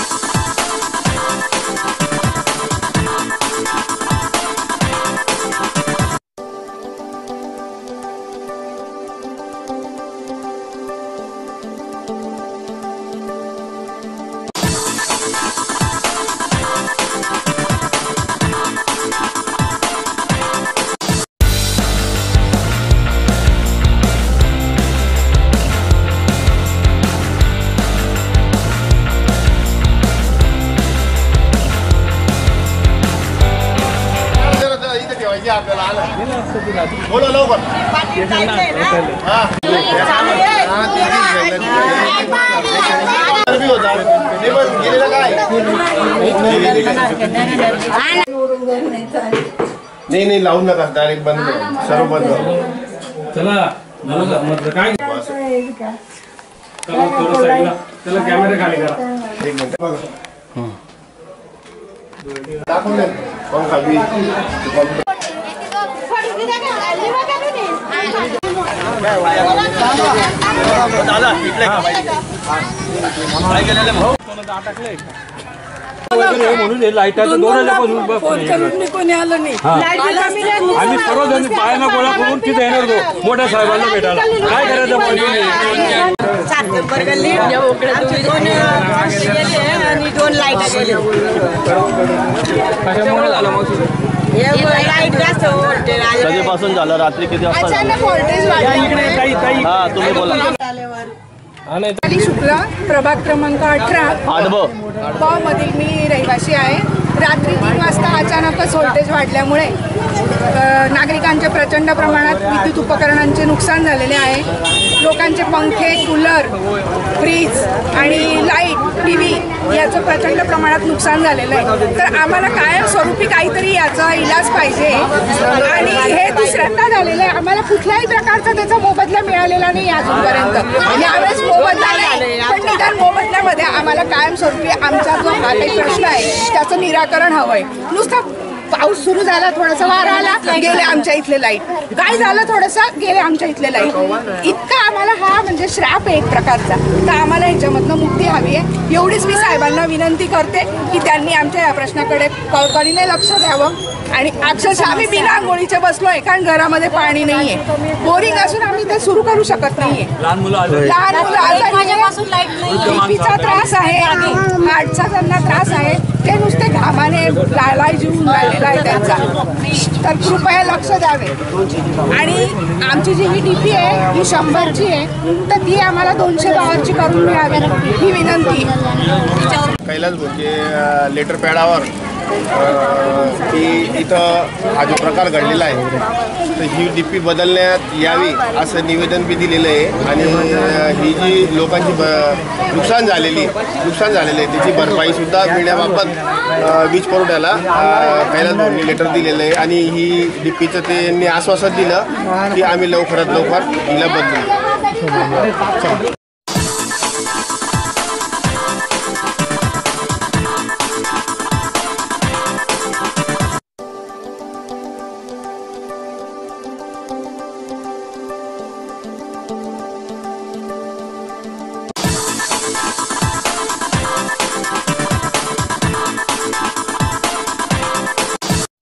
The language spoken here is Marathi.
इथे ठेवायची आपल्याला बोला लवकर गेलेलं काय नाही नाही लावून नका डायरेक्ट बंद सर्व बंद चला झालं काय चला त्याला कॅमेरा खाली करा एक मिनिट बघा दाखवले पंखा वगैरे म्हणून हे लाईटाचं दोन फोन करून मी कोणी आलं नाही आम्ही सर्वजण पायानं गोळा करून तिथे येणार होतो मोठ्या साहेबांना भेटायला काय करायचं पाहिजे आणि दोन लाइट झालं कधीपासून झालं? रात्री किती वाजता झालं? हा तुम्ही बोला. हा नाही. अली शुक्ला प्रभाग क्रमांक अठरा. ब मधील मी रहिवासी आहे. रात्री तीन वाजता अचानकच व्होल्टेज वाढल्यामुळे नागरिकांचे प्रचंड प्रमाणात विद्युत उपकरणांचे नुकसान झालेले आहे. लोकांचे पंखे कूलर फ्रीज आणि लाइट टी व्ही याचं प्रचंड प्रमाणात नुकसान झालेलं आहे. तर आम्हाला कायमस्वरूपी काहीतरी याचा इलाज पाहिजे. आणि हे दुसऱ्यांदा झालेलं आहे. आम्हाला कुठल्याही प्रकारचा त्याचा मोबदला मिळालेला नाही अजूनपर्यंत. यावेळेस मोबदला नाही पण निदान मोबदल्यामध्ये आम्हाला कायमस्वरूपी आमचा जो हा काही प्रश्न आहे त्याचं निराकरण हवं आहे नुसतं पाऊस सुरू झाला थोडासा वारा आला गेले आमच्या इथले लाइट काय झालं थोडंसं? गेले आमच्या इथले लाइट इतका आम्हाला हा म्हणजे श्राप आहे एक प्रकारचा. तर आम्हाला ह्याच्यामधनं मुक्ती हवी आहे. एवढीच मी साहेबांना विनंती करते की त्यांनी आमच्या या प्रश्नाकडे कळकळीने लक्ष द्यावं. आणि अक्षरशः आम्ही बिना आंघोळीचे बसलोय कारण घरामध्ये पाणी नाहीये. बोरिंग असून आम्ही ते सुरू करू शकत नाहीये. लहान मुलं लहान मुलं त्रास आहे. हार्टचा त्यांना त्रास आहे. ते नुसते घामाने लालाय जीवन राहिलेला आहे त्यांचा. तर कृपया लक्ष द्यावे. आणि आमची जी ही डीपी आहे ही शंभरची आहे तर ती आम्हाला दोनशे दहाची करून मिळावी. ही विनंती. कैलास भोके लेटर पॅडावर की इथं हा जो प्रकार घडलेला आहे तर ही डीपी बदलण्यात यावी असं निवेदन बी दिलेलं आहे. आणि ही जी लोकांची ब नुकसान झालेली नुकसान झालेलं आहे त्याची भरपाईसुद्धा मिळण्याबाबत वीज पुरवठ्याला अ, कैलास लेटर दिलेलं आहे. आणि ही डीपीचं त्यांनी आश्वासन दिलं की आम्ही लवकरात लवकर हिला बदलू.